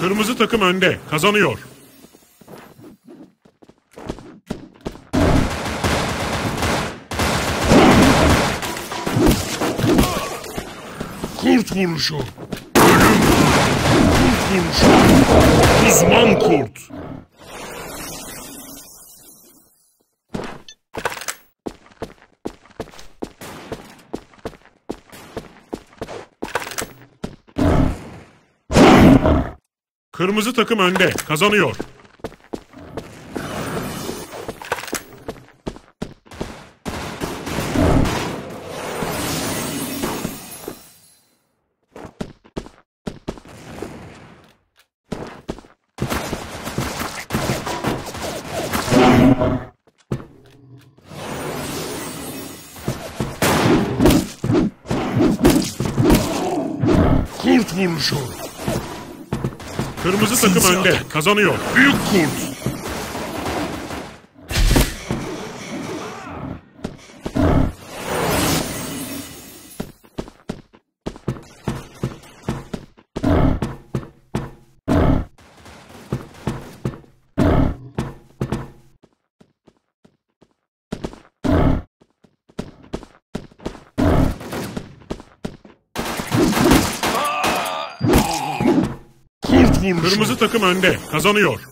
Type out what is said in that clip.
Kırmızı takım önde. Kazanıyor. Kurt vuruşu. Ölüm. Kurt vuruşu. Uzman kurt. Kırmızı takım önde. Kazanıyor. Kurt vuruşu. Kırmızı takım önde. Kazanıyor. Büyük kurt. Kurt vuruşu. Kırmızı takım önde. Kazanıyor.